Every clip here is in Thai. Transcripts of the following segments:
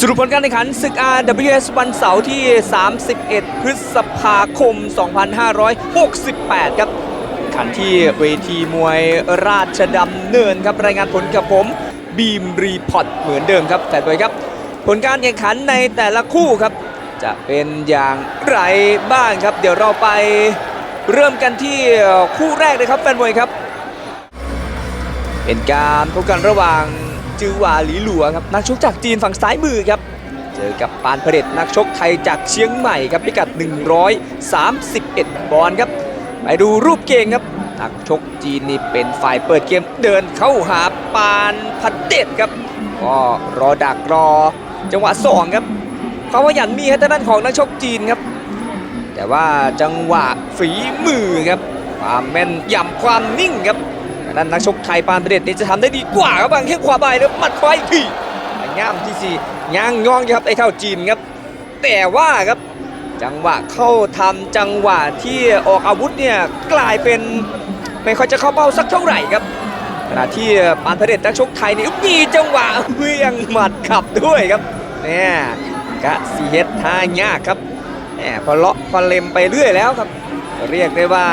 สรุปผลการแข่งขันศึก RWS วันเสาร์ที่ 31 พฤษภาคม 2568 ครับ ขันที่เวทีมวยราชดำเนินครับ รายงานผลกับผมบีมรีพอร์ตเหมือนเดิมครับ แต่โดยครับ ผลการแข่งขันในแต่ละคู่ครับ จะเป็นอย่างไรบ้างครับ เดี๋ยวเราไปเริ่มกันที่คู่แรกเลยครับแฟนมวยครับ เป็นการพบกันระหว่าง จือหวาหลีหลัวครับนักชกจากจีนฝั่งซ้ายมือครับ เจอกับปานพระเด็จนักชกไทยจากเชียงใหม่ครับพิกัด 131 ปอนด์ครับ ไปดูรูปเกมครับนักชกจีนนี่เป็นฝ่ายเปิดเกมเดินเข้าหาปานพัดเด็ดครับก็รอดักรอจังหวะสองครับความขยันมีให้ทางด้านของนักชกจีนครับ แต่ว่าจังหวะฝีมือครับความแม่นยำความนิ่งครับ ทางด้นนักชกไทยปานเด็จนี่จะทำได้ดีกว่าครับบางแข้งขวาไปแล้วหมัดขวาอีกทีง่ามที่สี่ย่างย่องครับไอ้เท่าจีนครับ แต่ว่าครับจังหวะเข้าทำจังหวะที่ออกอาวุธเนี่ยกลายเป็นไม่ค่อยจะเข้าเป้าสักเท่าไหร่ครับขณะที่ปานพเดชนักชกไทยนี่มีจังหวะเวียงหมัดขับด้วยครับเนี่ยกะสีเฮดท่ายากครับแหมพอเลาะพอเล็มไปเรื่อยแล้วครับ เรียกได้ว่า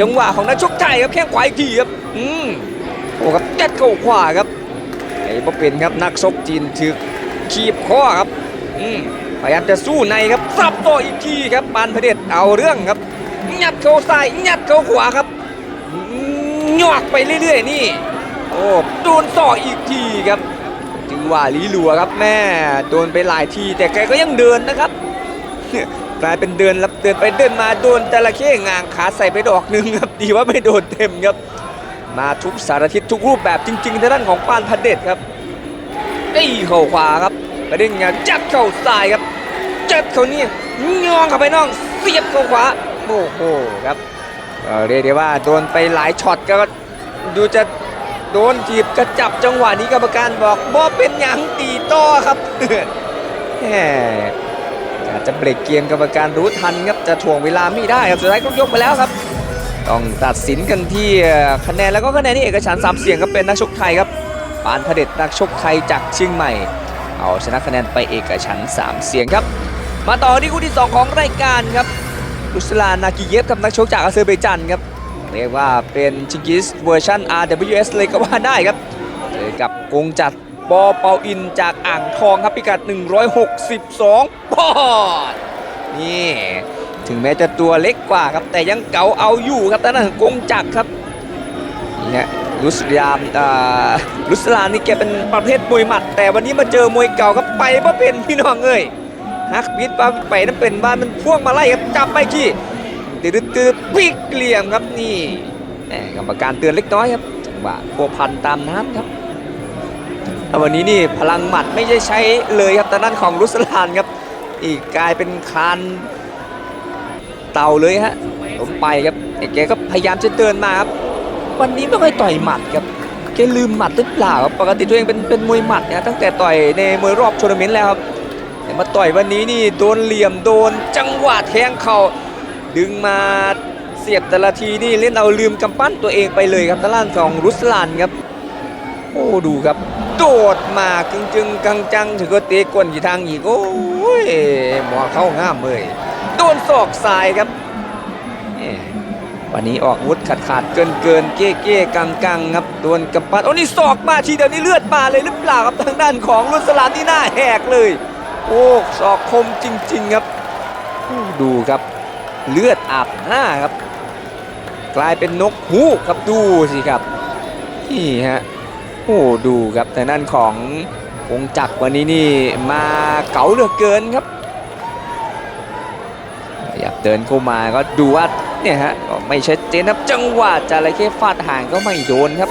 จังหวะของนักชกไทยครับแข้งขวาอีกทีครับอืมโอ้ครับยัดเข้าขวาครับไอ้บ่เป็นครับนักชกจีนถึกขีบข้อครับอืมพยายามจะสู้ในครับสับต่ออีกทีครับปานพเดชเอาเรื่องครับยัดเข้าซ้ายยัดเข้าขวาครับอืมหยอกไปเรื่อย ๆ นี่ โอ้โดนต่ออีกทีครับจึงว่าลีหลัวครับแม่โดนไปหลายทีแต่แกก็ยังเดินนะครับ กลายเป็นเดินล้วเดินไปเดินมาโดนจระเข้งางขาใส่ไปดอกหนึ่งครับดีว่าไม่โดนเต็มครับ มาทุกสารทิศทุกรูปแบบจริงๆทางด้านของปานพันเด็ดครับตีเข่าขวาครับกระเด้งงานจับเข่าซ้ายครับจับเข่านี่งองเข้าไปน้องเสียบเข่าขวาโอ้โหครับเรียกได้ว่าโดนไปหลายช็อตก็ดูจะโดนจีบกระจับจังหวะนี้กรรมการบอกบ่เป็นหยังตีต่อครับแหม อาจจะเบรกเกมกรรมการรู้ทันครับจะถ่วงเวลาไม่ได้ครับสุดท้ายก็ยกไปแล้วครับ ต้องตัดสินกันที่คะแนนแล้วก็คะแนนที่เอกฉันสามเสียงครับเป็นนักชกไทยครับปานพเด็จนักชกไทยจากเชียงใหม่ เอาชนะคะแนนไปเอกฉันสามเสียงครับ มาต่อที่คู่ที่ 2 ของรายการครับรุสลานนากิเยฟกับนักชกจากอาเซอร์ไบจันครับเรียกว่าเป็นชิงกิสเวอร์ชัน RWS เลยก็ว่าได้ครับเจอกับกงจัด ปอเปาอินจากอ่างทองครับพิกัด 162 ปอนด์นี่ถึงแม้จะตัวเล็กกว่าครับแต่ยังเก๋าเอาอยู่ครับแต่นั่นกงจักรครับนี่ฮะรุสยามอ่ารุสลานนี่แกเป็นประเภทมวยหมัด แต่วันนี้มาเจอมวยเก่าครับไปเพราะเป็นพี่น้องเอ้ยฮักบิดบ้าไปนั่นเป็นบ้านมันพ่วงมาไล่ครับจับไปขี้ตืดตืดปิกเหลี่ยมครับนี่กรรมการเตือนเล็กน้อยครับจังหวะพัวพันตามน้ำครับ แต่วันนี้นี่พลังหมัดไม่ได้ใช้เลยครับแต่ด้านของรุสลานครับ อีกกลายเป็นคานเต่าเลยฮะล้มไปครับแต่แกก็พยายามจะเดินมาครับ วันนี้ไม่ค่อยต่อยหมัดครับแกลืมหมัดหรือเปล่าครับปกติตัวเองเป็นเป็นมวยหมัดนะตั้งแต่ต่อยในมวยรอบทัวร์นาเมนต์แล้วครับแต่มาต่อยวันนี้นี่โดนเหลี่ยมโดนจังหวะแทงเข่าดึงมาเสียบแต่ละทีนี่เล่นเอาลืมกำปั้นตัวเองไปเลยครับทางด้านของรุสลานครับ โอ้ดูครับ โดดมาจึงจึงกังจังถึงก็เตะก้นอยู่ทางอีกโอ้ยหมอเข้าง่ามเลยโดนศอกซ้ายครับแหม่วันนี้ออกอาวุธขาดขาดเกินเกินเก้เก้กังกังครับโดนกำปั้นโอ้นี่ศอกมาทีเดียวนี่เลือดมาเลยหรือเปล่าครับทางด้านของรุสลานที่หน้าแหกเลย โอ้ศอกคมจริง ๆครับ ดูครับเลือดอาบหน้าครับ กลายเป็นนกฮูกครับดูสิครับนี่ฮะ โอ้ดูครับแต่นั่นของวงจักรวันนี้นี่มาเก๋าเหลือเกินครับขยับเดินเข้ามาก็ดูว่าเนี่ยฮะก็ไม่ชัดเจนครับจังหวะจระเข้ฟาดห่างก็ไม่โดนครับ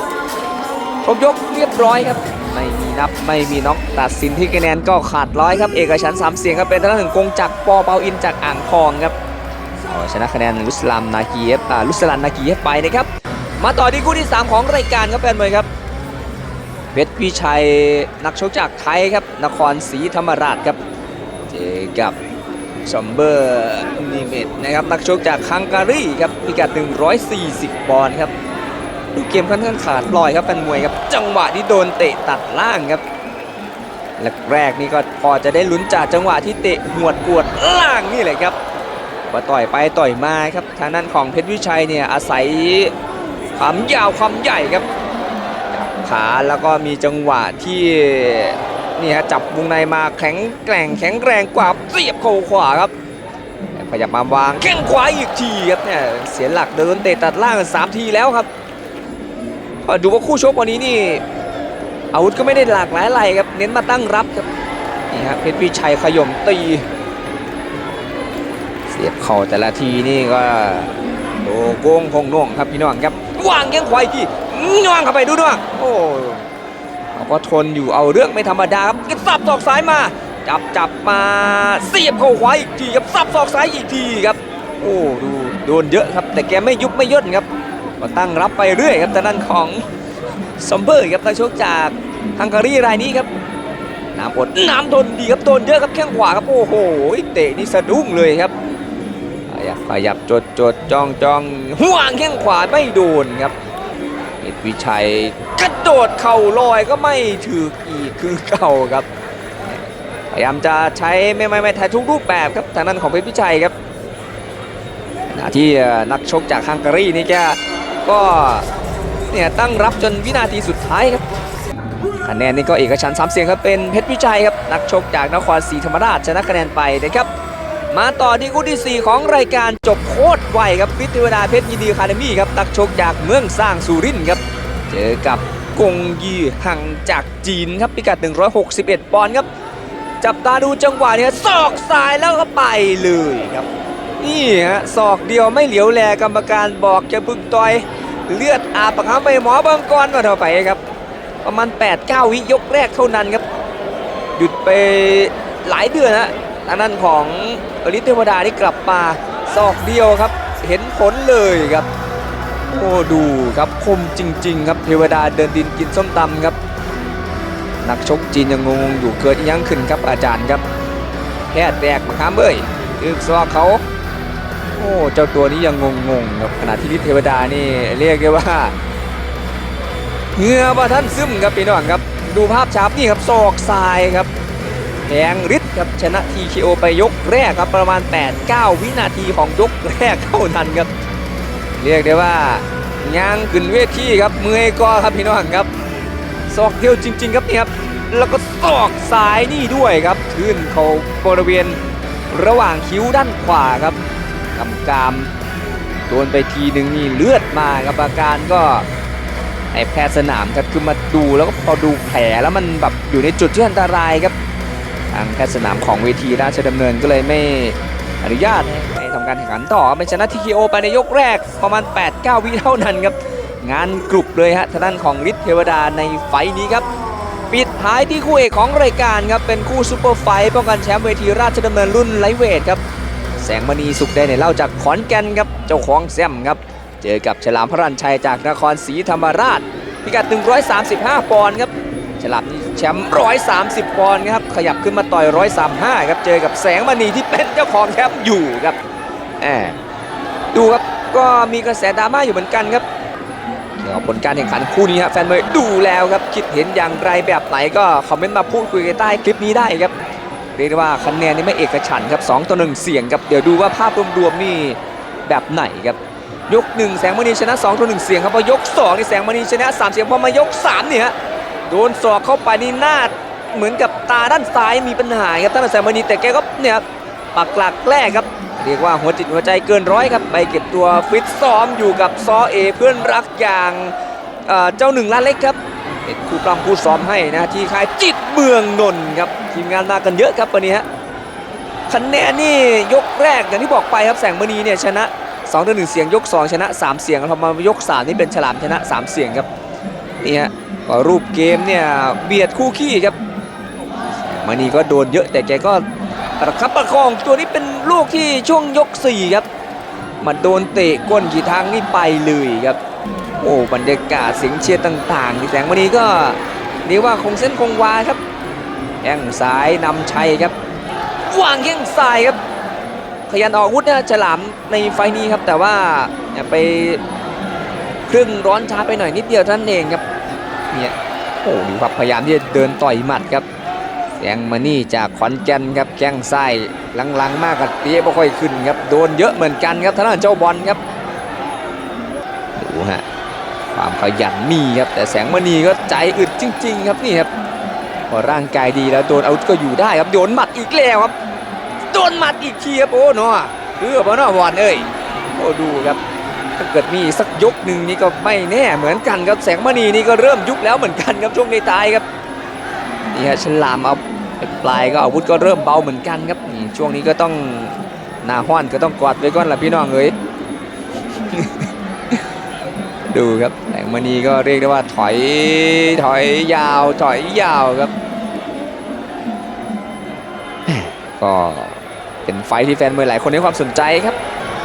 ครบยกเรียบร้อยครับ ไม่มีนับไม่มีน็อกตัดสินที่คะแนนก็ขาดร้อยครับ เอกฉันสามเสียงครับเป็นทางด้านของกงจักรปอเปาอินจากอ่างทองครับชนะคะแนนลุสลามนากีเอฟอ่าลุสลันนากีเอฟไปนะครับมาต่อที่คู่ที่สามของรายการครับแฟนมวยครับ เพชรพิชัยนักชกจากไทยครับ นครศรีธรรมราชครับเจอกับซอมเบอร์นิเมตนะครับ นักชกจากฮังการีครับพิกัด 140ปอนด์ครับ ดูเกมค่อนข้างขาดลอยครับเป็นมวยครับ จังหวะที่โดนเตะตัดล่างครับแรกนี่ก็พอจะได้ลุ้นจากจังหวะที่เตะหวดกวดล่างนี่แหละครับว่าต่อยไปต่อยมาครับทางด้านของเพชรวิชัยเนี่ยอาศัยความยาวความใหญ่ครับ ขาแล้วก็มีจังหวะที่นี่ฮะจับวงในมาแข็งแกร่งแข็งแรงกว่าเสียบเข่าขวาครับขยับมาวางแข้งขวาอีกทีครับเนี่ยเสียหลักเดินเตะตัดล่างสามทีแล้วครับดูว่าคู่ชกวันนี้นี่อาวุธก็ไม่ได้หลากหลายอะไรครับเน้นมาตั้งรับครับนี่ฮะเพชรวิชัยขย่มตีเสียบเข่าแต่ละทีนี่ก็โดโกงคงน่วงครับพี่น้องครับวางแข้งขวาอีกที น่วงเข้าไปดูด้วยโอ้เขาก็ทนอยู่เอาเรื่องไม่ธรรมดาครับก็สับศอกซ้ายมา จับจับมาเสียบเข่าขวาอีกทีครับสับศอกซ้ายอีกทีครับ โอ้ดูโดนเยอะครับ แต่แกไม่ยุบไม่ย่นครับก็ตั้งรับไปเรื่อยครับแต่นั้นของซอมเบอร์ครับนักชกจากฮังการีรายนี้ครับน้ำอดน้ำทนดีครับโดนเยอะครับแข้งขวาครับโอ้โหเตะนี่สะดุ้งเลยครับขยับขยับจดจดจ้องจ้องห่วงแข้งขวาไม่โดนครับ อกวิชัยกระโดดเข่าลอยก็ไม่ถืออีกคือเก่าครับ พยายามจะใช้ไม่ไม่ไม่แทนทุกรูปแบบครับทางนั้นของเพชรวิชัยครับขณะที่นักชกจากฮังการีนี่แกก็เนี่ยตั้งรับจนวินาทีสุดท้ายครับคะแนนนี่ก็เอกฉันสามเสียงครับเป็นเพชรวิชัยครับนักชกจากนครศรีธรรมราชชนะคะแนนไปนะครับ มาต่อที่คู่ที่ 4 ของรายการจบโคตรไวครับพิทวดาเพชรยินดีคาเดมี่ครับนักชกจากเมืองสร้างสุรินครับ เจอกับกงยีหังจากจีนครับพิกัด 161 ปอนด์ครับ จับตาดูจังหวะเนี้ศอกซ้ายแล้วก็ไปเลยครับ นี่ฮะศอกเดียวไม่เหลียวแลกรรมการบอกจะพึ่งต่อยเลือดอาบปากคำไปหมอบางกรมาเท่าไปครับ ประมาณ 8-9 วิยกแรกเท่านั้นครับ หยุดไปหลายเดือนฮะ ทางนั้นของอลิเทวดาที่กลับมาศอกเดียวครับ เห็นผลเลยครับโอ้ดูครับคมจริง ๆ ครับเทวดาเดินดินกินส้มตำครับนักชกจีนยังงงอยู่เกิดยังขึ้นครับอาจารย์ครับแพทย์แรกมาค้ามเอ้ยคือซอกเขาโอ้เจ้าตัวนี้ยังงงๆครับขณะที่ฤทธิ์เทวดานี่เรียกได้ว่าเหงื่อว่าท่านซึมครับพี่น้องครับ ดูภาพชับนี่ครับศอกซ้ายครับแพงฤทธิ์ ครับชนะ TKO ไปยกแรกครับประมาณ 8-9 วินาทีของยกแรกเท่านั้นครับ เรียกได้ว่าย่างขึ้นเวทีครับเมื่อยก็ครับพี่น้องครับศอกเดียวจริง ๆ ครับนี่ครับแล้วก็ศอกซ้ายนี่ด้วยครับขึ้นเขาบริเวณระหว่างคิ้วด้านขวาครับกำกามโดนไปทีหนึ่งนี่เลือดมาครับอาการก็ไอแพทย์สนามครับคือมาดูแล้วก็พอดูแผลแล้วมันแบบอยู่ในจุดที่อันตรายครับ ทางแพทย์สนามของเวทีราชดำเนินก็เลยไม่อนุญาตให้ทำการแข่งขันต่อเป็นชนะทีคโอไปในยกแรกประมาณ 8-9 วิเท่านั้นครับ งานกรุบเลยฮะทางด้านของฤทธิ์เทวดาในไฟนี้ครับ ปิดท้ายที่คู่เอกของรายการครับ เป็นคู่ซูเปอร์ไฟท์ป้องกันแชมป์เวทีราชดำเนินรุ่นไลเวทครับ แสงมณีสุขได้เนี่ยเล่าจากขอนแก่นครับ เจ้าของแซมครับ เจอกับฉลามพระรันชัยจากนครศรีธรรมราชพิกัด 135 ปอนด์ครับ ฉลามนี่แชมป์130ปอนด์ครับขยับขึ้นมาต่อย135ครับเจอกับแสงมณีที่เป็นเจ้าของแชมป์อยู่ครับแหมดูครับก็มีกระแสดราม่าอยู่เหมือนกันครับเกี่ยวผลการแข่งขันคู่นี้ครับแฟนมวยดูแล้วครับคิดเห็นอย่างไรแบบไหนก็คอมเมนต์มาพูดคุยกันใต้คลิปนี้ได้ครับเรียกได้ว่าคะแนนนี่ไม่เอกฉันครับ2ต่อ1เสียงครับเดี๋ยวดูว่าภาพรวมๆนี่แบบไหนครับยก 1 แสงมณีชนะ2ต่อ1เสียงครับพอยก2นี่แสงมณีชนะ3เสียงพอมายก3เนี่ยฮะ โดนศอกเข้าไปนี่หน้าเหมือนกับตาด้านซ้ายมีปัญหาครับท่านแสงมณีแต่แกก็เนี่ยปักหลักแรกครับเรียกว่าหัวจิตหัวใจเกินร้อยครับไปเก็บตัวฟิตซ้อมอยู่กับซอเอเพื่อนรักอย่างเจ้าหนึ่งล้านเล็กครับเป็นครูปล้ำครูซ้อมให้นะที่ค่ายจิตเมืองนนท์ครับทีมงานมากันเยอะครับวันนี้ฮะคะแนนนี่ยกแรกอย่างที่บอกไปครับแสงมณีเนี่ยชนะ2ต่อ1เสียงยก 2 ชนะ 3 เสียงพอมายก 3 นี่เป็นฉลามชนะ 3 เสียงครับนี่ฮะ ก็รูปเกมเนี่ยเบียดคู่ขี้ครับมณีก็โดนเยอะแต่แกก็ประคับประคองตัวนี้เป็นลูกที่ช่วงยก4ครับมันโดนเตะก้นกี่ทางนี่ไปเลยครับ โอ้บรรยากาศเสียงเชียร์ต่างๆที่แสงวันนี้ก็เรียกว่าคงเส้นคงวาครับแข้งซ้ายนำชัยครับวางแข้งซ้ายครับ ขยันออกวุธนะฉลามในไฟล์นี้ครับ แต่ว่าไปครึ่งร้อนช้าไปหน่อยนิดเดียวท่านเองครับ เนี่ยโอ้ดูครับพยายามที่จะเดินต่อยหมัดครับแสงมานี่จากขอนแก่นครับแข้งซ้ลังๆ มากกับเตี้ยไม่ค่อยขึ้นครับโดนเยอะเหมือนกันครับทาน้านเจ้าบอลครับดูฮะความขยันมีครับแต่แสงมณีก็ใจอึดจริง ๆ ครับนี่ครับพอร่างกายดีแล้วโดนอาวุธก็อยู่ได้ครับโดนหมัดอีกแล้วครับโดนหมัดอีกทีครับโอ้เนาะเพื่อบ่เนาะบอลเอ้ยโอ้ดูครับ ถ้าเกิดมีสักยกหนึ่งนี่ก็ไม่แน่เหมือนกันครับแสงมณีนี่ก็เริ่มยุบแล้วเหมือนกันครับช่วงในตายครับนี่ฮะฉลามเอาปลายก็อาวุธก็เริ่มเบาเหมือนกันครับนี่ช่วงนี้ก็ต้องหนาห้อนก็ต้องกอดไว้ก่อนละพี่น้องเอ้ยดูครับแสงมณีก็เรียกได้ว่าถอยถอยยาวถอยยาวครับก็เป็นไฟที่แฟนมวยหลายคนให้ความสนใจครับ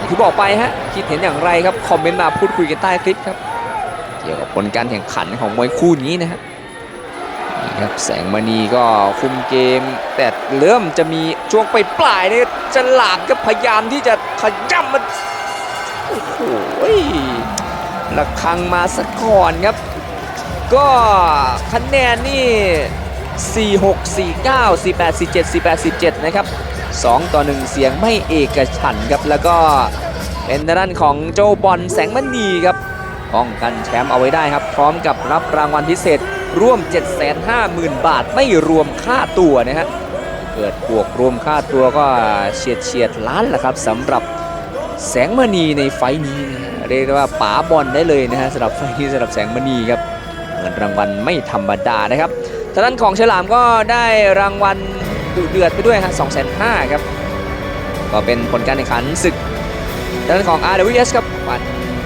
ที่บอกไปฮะคิดเห็นอย่างไรครับคอมเมนต์มาพูดคุยกันใต้คลิปครับเกี่ยวกับผลการแข่งขันของมวยคู่นี้นะฮะนี่ครับแสงมณีก็คุมเกม แต่เริ่มจะมีช่วงไปปลายเนี่ยจะหลามก็พยายามที่จะขย้ำมันโอ้โหระคังมาสะก่อนครับ ก็คะแนนนี่ 46 49 48 47 48 17นะครับ 2 ต่อ 1 เสียงไม่เอกฉันครับแล้วก็เป็นด้านของโจบอลแสงมณีครับป้องกันแชมป์เอาไว้ได้ครับ พร้อมกับรับรางวัลพิเศษร่วม 750,000 บาทไม่รวมค่าตัวนะฮะเกิดบวกรวมค่าตัวก็เฉียดเฉียดล้านแหละครับสำหรับแสงมณีในไฟท์นี้นะะเรียกว่าป๋าบอลได้เลยนะฮะสำหรับไฟท์นี้สำหรับแสงมณีครับเงินรางวัลไม่ธรรมดานะครับทางด้านของฉลามก็ได้รางวัล ดุเดือดไปด้วยฮะ2 5 0 0 0ครับ ก็เป็นผลการแข่งขันศึกด้านของ RWS ครับวัน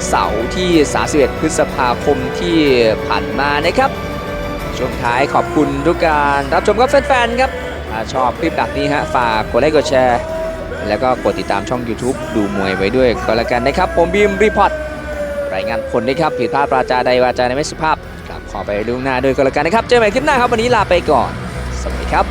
เสาร์ที่ 31 พฤษภาคมที่ผ่านมานะครับ ช่วงท้ายขอบคุณทุกการรับชมครับแฟนๆครับถ้าชอบคลิปแบบนี้ฮะฝากกดไลค์กดแชร์ แล้วก็กดติดตามช่อง YouTube ดูมวยไว้ด้วยก็แล้วกันนะครับ ผมบีมรีพอร์ตรายงานผลนะครับผิดพลาดปราจาใดวาจาในไม่สุภาพกลับขอไปล่วงหน้าด้วยก็แล้วกันนะครับ เจอกันใหม่คลิปหน้าครับ วันนี้ลาไปก่อน สวัสดีครับ